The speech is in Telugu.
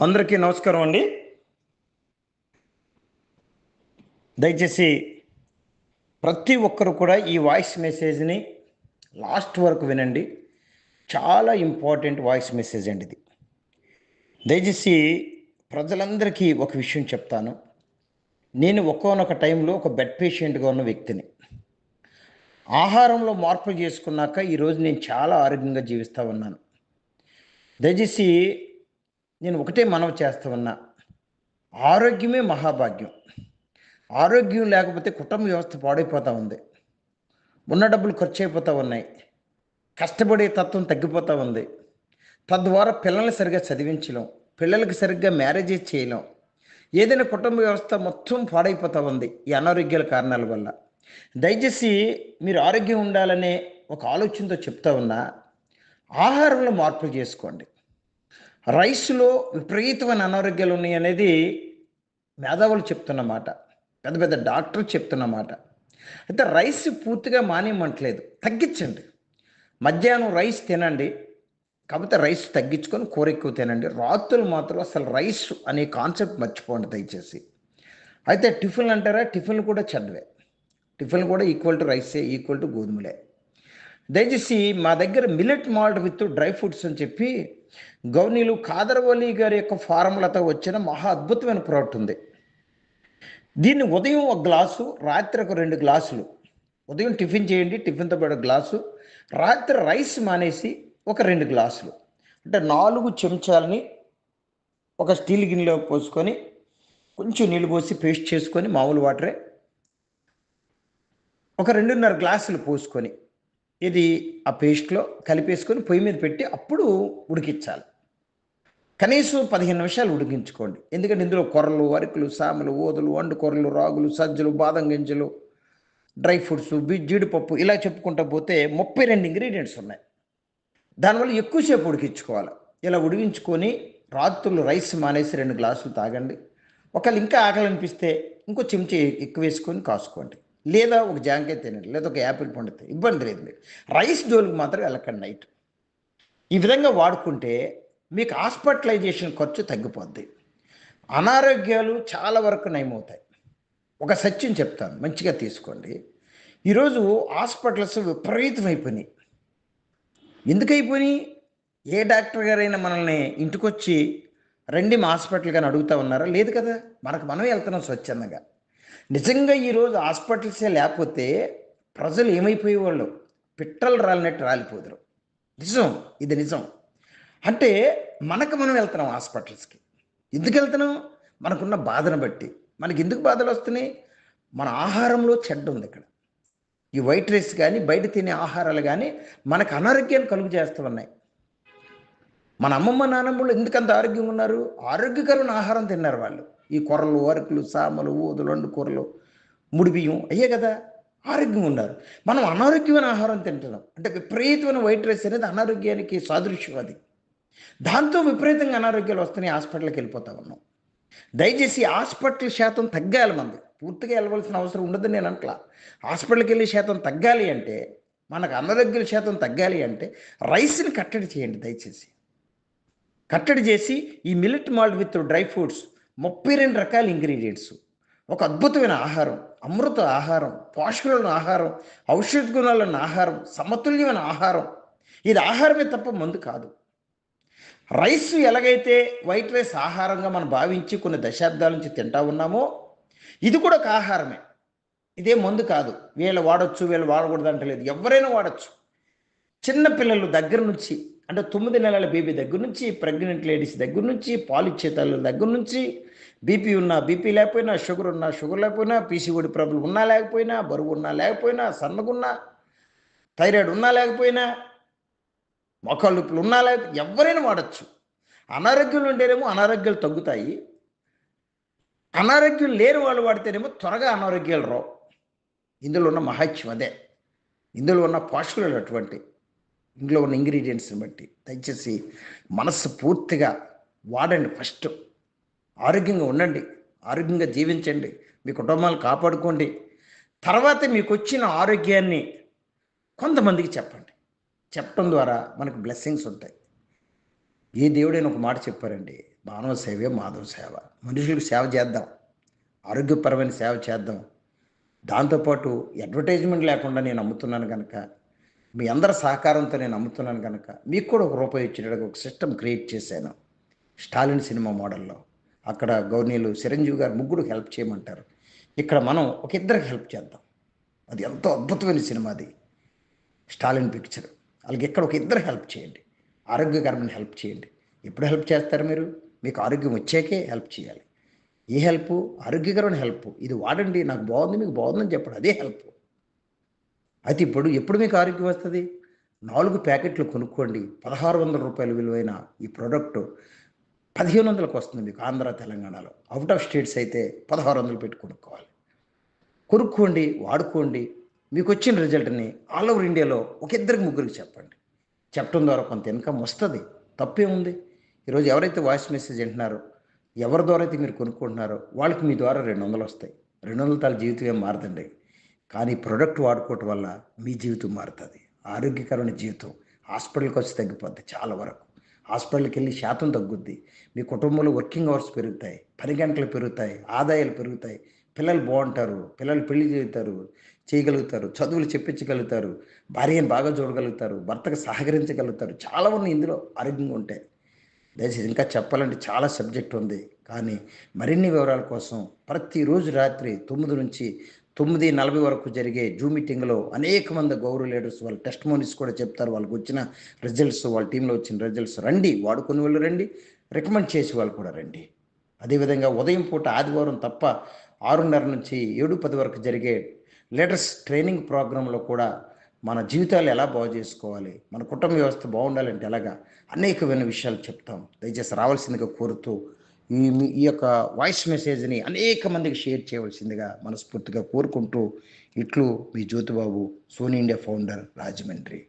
అందరికీ నమస్కారం అండి. దయచేసి ప్రతి ఒక్కరు కూడా ఈ వాయిస్ మెసేజ్ని లాస్ట్ వరకు వినండి. చాలా ఇంపార్టెంట్ వాయిస్ మెసేజ్ అండి ఇది. దయచేసి ప్రజలందరికీ ఒక విషయం చెప్తాను. నేను ఒక్కొనొక టైంలో ఒక బెడ్ పేషెంట్గా ఉన్న వ్యక్తిని. ఆహారంలో మార్పులు చేసుకున్నాక ఈరోజు నేను చాలా ఆరోగ్యంగా జీవిస్తూ ఉన్నాను. దయచేసి నేను ఒకటే మనవి చేస్తూ ఉన్నా. ఆరోగ్యమే మహాభాగ్యం. ఆరోగ్యం లేకపోతే కుటుంబ వ్యవస్థ పాడైపోతూ ఉంది. ఉన్న డబ్బులు ఖర్చు అయిపోతూ ఉన్నాయి. కష్టపడే తత్వం తగ్గిపోతూ ఉంది. తద్వారా పిల్లల్ని సరిగ్గా చదివించలేం. పిల్లలకి సరిగ్గా మ్యారేజెస్ చేయలేం. ఏదైనా కుటుంబ వ్యవస్థ మొత్తం పాడైపోతూ ఉంది ఈ అనారోగ్యాల కారణాల వల్ల. దయచేసి మీరు ఆరోగ్యం ఉండాలనే ఒక ఆలోచనతో చెప్తా ఉన్నా. ఆహారంలో మార్పులు చేసుకోండి. రైస్లో విపరీతమైన అనారోగ్యాలు ఉన్నాయి అనేది మేధావులు చెప్తున్నమాట పెద్ద పెద్ద డాక్టర్లు చెప్తున్నమాట అయితే రైస్ పూర్తిగా మానేయమంటలేదు. తగ్గించండి. మధ్యాహ్నం రైస్ తినండి. కాకపోతే రైస్ తగ్గించుకొని కూర ఎక్కువ తినండి. రాత్రులు మాత్రం అసలు రైస్ అనే కాన్సెప్ట్ మర్చిపోండి దయచేసి. అయితే టిఫిన్లు అంటారా? టిఫిన్లు కూడా చదివే. టిఫిన్ కూడా ఈక్వల్ టు రైసే ఈక్వల్ టు గోధుమలే. దయచేసి మా దగ్గర millet malt with dry fruits అని చెప్పి గౌనీలు కాదరవల్లి గారి యొక్క ఫార్ములతో వచ్చిన మహా అద్భుతమైన ప్రోడక్ట్ ఉంది. దీన్ని ఉదయం ఒక గ్లాసు రాత్రి ఒక రెండు గ్లాసులు. ఉదయం టిఫిన్ చేయండి టిఫిన్తో పాటు గ్లాసు. రాత్రి రైస్ మానేసి ఒక రెండు గ్లాసులు. అంటే నాలుగు చెంచాలని ఒక స్టీల్ గిన్నెలో పోసుకొని కొంచెం నీళ్ళు పోసి పేస్ట్ చేసుకొని మామూలు వాటరే ఒక రెండున్నర గ్లాసులు పోసుకొని ఇది ఆ పేస్ట్లో కలిపేసుకొని పొయ్యి మీద పెట్టి అప్పుడు ఉడికించాలి. కనీసం పదిహేను నిమిషాలు ఉడికించుకోండి. ఎందుకంటే ఇందులో కొర్రలు అరికులు సామలు ఊదలు వండు కొర్రలు రాగులు సజ్జలు బాదం గింజలు డ్రై ఫ్రూట్స్ జీడిపప్పు ఇలా చెప్పుకుంటా పోతే ముప్పై రెండు ఇంగ్రీడియంట్స్ ఉన్నాయి. దానివల్ల ఎక్కువసేపు ఉడికించుకోవాలి. ఇలా ఉడికించుకొని రాత్రులు రైస్ మానేసి రెండు గ్లాసులు తాగండి. ఒకవేళ ఇంకా ఆకలి అనిపిస్తే ఇంకో చెంచా ఎక్కువ వేసుకొని కాసుకోండి. లేదా ఒక జాంకాయ తినండి లేదా ఒక యాపిల్ పండు ఇబ్బంది లేదు మీరు. రైస్ జోలికి మాత్రం వెళ్ళకండి నైట్. ఈ విధంగా వాడుకుంటే మీకు హాస్పిటలైజేషన్ ఖర్చు తగ్గిపోద్ది. అనారోగ్యాలు చాలా వరకు నయమవుతాయి. ఒక సత్యం చెప్తాను మంచిగా తీసుకోండి. ఈరోజు హాస్పిటల్స్ విపరీతం అయిపోయినాయి ఎందుకు ఏ డాక్టర్ గారైనా మనల్ని ఇంటికొచ్చి రండి మా హాస్పిటల్ కానీ అడుగుతా ఉన్నారా? లేదు కదా. మనకు మనమే వెళ్తున్నాం స్వచ్ఛందంగా. నిజంగా ఈరోజు హాస్పిటల్సే లేకపోతే ప్రజలు ఏమైపోయేవాళ్ళు? పిట్టలు రాలినట్టు రాలిపోదురు. నిజం ఇది నిజం. అంటే మనకు మనం వెళ్తున్నాం హాస్పిటల్స్కి. ఎందుకు వెళ్తున్నాం? మనకున్న బాధను బట్టి. మనకి ఎందుకు బాధలు వస్తున్నాయి? మన ఆహారంలో చెడ్డ ఉంది ఇక్కడ. ఈ వైట్ రైస్ కానీ బయట తినే ఆహారాలు కానీ మనకు అనారోగ్యాన్ని కలుగు చేస్తూ ఉన్నాయి. మన అమ్మమ్మ నాన్నమ్మలు ఎందుకంత ఆరోగ్యంగా ఉన్నారు? ఆరోగ్యకరమైన ఆహారం తిన్నారు వాళ్ళు. ఈ కొర్రలు అరకులు సామలు ఊదులు వండు కూరలు ముడి బియ్యం అయ్యే కదా? ఆరోగ్యం ఉన్నారు మనం అనారోగ్యమైన ఆహారం తింటున్నాం. అంటే విపరీతమైన వైట్ రైస్ అనేది అనారోగ్యానికి సాదృశ్యం అది. దాంతో విపరీతంగా అనారోగ్యాలు వస్తున్నాయి హాస్పిటల్కి వెళ్ళిపోతా ఉన్నాం. దయచేసి హాస్పిటల్ శాతం తగ్గాలి మంది. పూర్తిగా వెళ్ళవలసిన అవసరం ఉండదు నేను అంట్లా. హాస్పిటల్కి వెళ్ళే శాతం తగ్గాలి అంటే మనకు అనారోగ్యాల శాతం తగ్గాలి అంటే రైస్ని కట్టడి చేయండి దయచేసి. కట్టడి చేసి ఈ millet malt with dry fruits ముప్పై రెండు రకాల ఇంగ్రీడియంట్స్ ఒక అద్భుతమైన ఆహారం అమృత ఆహారం పోషకులను ఆహారం ఔషధ గుణాలను ఆహారం సమతుల్యమైన ఆహారం. ఇది ఆహారమే తప్ప మందు కాదు. రైస్ ఎలాగైతే వైట్ రైస్ ఆహారంగా మనం భావించి కొన్ని దశాబ్దాల నుంచి తింటా ఉన్నామో ఇది కూడా ఒక ఆహారమే. ఇదే మందు కాదు. వీళ్ళు వాడచ్చు వీళ్ళు వాడకూడదు అంటలేదు. ఎవరైనా వాడచ్చు. చిన్న పిల్లలు దగ్గర నుంచి అంటే తొమ్మిది నెలల బేబీ దగ్గర నుంచి ప్రెగ్నెంట్ లేడీస్ దగ్గర నుంచి పాలిచ్చే తల్లుల దగ్గర నుంచి బీపీ ఉన్నా బీపీ లేకపోయినా షుగర్ ఉన్నా షుగర్ లేకపోయినా పీసీఓడి ప్రాబ్లం ఉన్నా లేకపోయినా బరువు ఉన్నా లేకపోయినా సన్నగున్నా థైరాయిడ్ ఉన్నా లేకపోయినా మొక్కలు నొప్పులు ఉన్నా లేక ఎవరైనా వాడచ్చు. అనారోగ్యం ఉండేనేమో అనారోగ్యాలు తగ్గుతాయి. అనారోగ్యం లేని వాళ్ళు వాడితేనేమో త్వరగా అనారోగ్యాలు రావు. ఇందులో ఉన్న మహత్యం అదే. ఇందులో ఉన్న పోషకులు అటువంటి ఇందులో ఉన్న ఇంగ్రీడియంట్స్ని బట్టి దయచేసి మనస్సు పూర్తిగా వాడండి ఫస్ట్ ఆరోగ్యంగా ఉండండి. ఆరోగ్యంగా జీవించండి. మీ కుటుంబాలు కాపాడుకోండి. తర్వాత మీకు వచ్చిన ఆరోగ్యాన్ని కొంతమందికి చెప్పండి. చెప్పడం ద్వారా మనకు బ్లెస్సింగ్స్ ఉంటాయి. ఏ దేవుడైనా ఒక మాట చెప్పారండి మానవ సేవే మాధవ సేవ. మనుషులకు సేవ చేద్దాం. ఆరోగ్యపరమైన సేవ చేద్దాం. దాంతోపాటు అడ్వర్టైజ్మెంట్ లేకుండా నేను అమ్ముతున్నాను కనుక మీ అందరి సహకారంతో నేను అమ్ముతున్నాను కనుక మీకు కూడా ఒక రూపాయి ఇచ్చేటట్టుగా ఒక సిస్టమ్ క్రియేట్ చేశాను. స్టాలిన్ సినిమా మోడల్లో. అక్కడ గౌర్నీలు చిరంజీవి గారు ముగ్గురు హెల్ప్ చేయమంటారు. ఇక్కడ మనం ఒక ఇద్దరికి హెల్ప్ చేద్దాం. అది ఎంతో అద్భుతమైన సినిమా అది. Stalin picture. అలాగే ఇక్కడ ఒక ఇద్దరు హెల్ప్ చేయండి. ఆరోగ్యకరమైన హెల్ప్ చేయండి. ఎప్పుడు హెల్ప్ చేస్తారు మీరు? మీకు ఆరోగ్యం వచ్చాకే హెల్ప్ చేయాలి. ఏ హెల్ప్? ఆరోగ్యకరమైన హెల్ప్. ఇది వాడండి. నాకు బాగుంది మీకు బాగుందని చెప్పడం. అదే హెల్ప్. అయితే ఇప్పుడు ఎప్పుడు మీకు ఆరోగ్యం వస్తుంది? నాలుగు ప్యాకెట్లు కొనుక్కోండి. పదహారు వందల రూపాయల విలువైన ఈ ప్రోడక్ట్ పదిహేను వందలకు వస్తుంది మీకు ఆంధ్ర తెలంగాణలో. అవుట్ ఆఫ్ స్టేట్స్ అయితే పదహారు వందలు పెట్టి కొనుక్కోవాలి. కొనుక్కోండి వాడుకోండి. మీకు వచ్చిన రిజల్ట్ని ఆల్ ఓవర్ ఇండియాలో ఒక ఇద్దరికి ముగ్గురికి చెప్పండి. చెప్పడం ద్వారా కొంత ఇన్కమ్ వస్తుంది. తప్పే ఉంది ఈరోజు ఎవరైతే వాయిస్ మెసేజ్ వింటున్నారో ఎవరి ద్వారా అయితే మీరు కొనుక్కుంటున్నారో వాళ్ళకి మీ ద్వారా రెండు వందలు వస్తాయి. రెండు వందల తాల జీవితం ఏం మారదండి. కానీ ప్రొడక్ట్ వాడుకోవటం వల్ల మీ జీవితం మారుతుంది. ఆరోగ్యకరమైన జీవితం హాస్పిటల్కి వచ్చి తగ్గిపోద్ది చాలా వరకు. హాస్పిటల్కి వెళ్ళి శాతం తగ్గుద్ది. మీ కుటుంబంలో వర్కింగ్ అవర్స్ పెరుగుతాయి పని గంటలు పెరుగుతాయి ఆదాయాలు పెరుగుతాయి. పిల్లలు బాగుంటారు పిల్లలు పెళ్ళి చేస్తారు చేయగలుగుతారు చదువులు చెప్పించగలుగుతారు భార్యను బాగా చూడగలుగుతారు భర్తకు సహకరించగలుగుతారు. చాలా ఉన్నాయి ఇందులో ఆరోగ్యంగా ఉంటాయి దయచేసి ఇంకా చెప్పాలంటే చాలా సబ్జెక్ట్ ఉంది. కానీ మరిన్ని వివరాల కోసం ప్రతిరోజు రాత్రి తొమ్మిది నుంచి తొమ్మిది నలభై వరకు జరిగే జూమ్ మీటింగ్లో అనేక మంది గౌరవ లీడర్స్ వాళ్ళ టెస్ట్ మోనీస్ కూడా చెప్తారు. వాళ్ళకి వచ్చిన రిజల్ట్స్ వాళ్ళ టీంలో వచ్చిన రిజల్ట్స్ రండి వాడుకుని వాళ్ళు రండి రికమెండ్ చేసే వాళ్ళు కూడా రండి. అదేవిధంగా ఉదయం పూట ఆదివారం తప్ప ఆరున్నర నుంచి ఏడు పది వరకు జరిగే లీడర్స్ ట్రైనింగ్ ప్రోగ్రాంలో కూడా మన జీవితాలు ఎలా బాగు చేసుకోవాలి మన కుటుంబ వ్యవస్థ బాగుండాలంటే ఎలాగా అనేకమైన విషయాలు చెప్తాం. దయచేసి రావాల్సిందిగా కోరుతూ ఈ ఈ యొక్క వాయిస్ మెసేజ్ని అనేక మందికి షేర్ చేయవలసిందిగా మనస్ఫూర్తిగా కోరుకుంటూ ఇట్లు మీ జ్యోతిబాబు సోనీ ఇండియా ఫౌండర్ రాజమండ్రి.